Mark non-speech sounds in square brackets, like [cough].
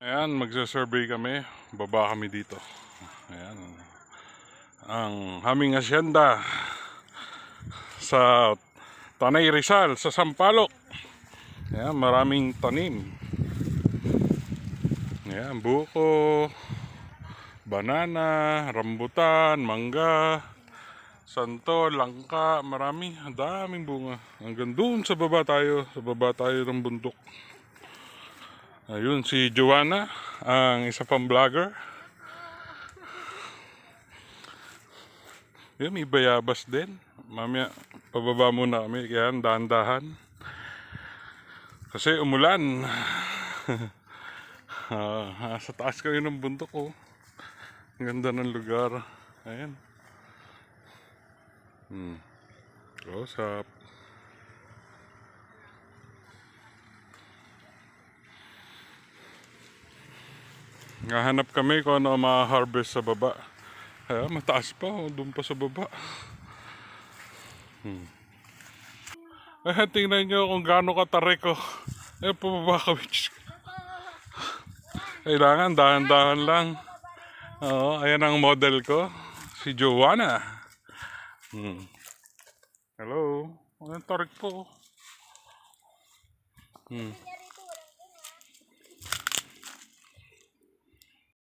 Ayan, magsasurvey kami. Baba kami dito. Ayan. Ang aming asyenda sa Tanay Rizal, sa Sampaloc. Ayan, maraming tanim. Ayan, buko, banana, rambutan, mangga, santo, langka, marami, daming bunga. Hanggang doon sa baba tayo, sa baba tayo ng bundok. Ayun, si Joanna, ang isa pang vlogger. Yun, may bayabas din. Mamaya, pababa muna kami, kaya dahan-dahan. Kasi umulan. [laughs] Ah, sa taas kayo ng bundok oh. Ang ganda ng lugar. Ayan. Hmm. Close up. Ngahanap kami kung ano ang ma-harvest sa baba. Kaya mataas pa, oh, doon pa sa baba. Hmm. Eh, tingnan nyo kung gaano katarik ko. Eh, pababa kami. Kailangan dahan-dahan lang. Oo, ayan ang model ko. Si Joanna. Hmm. Hello. Anong tarik po? Hmm.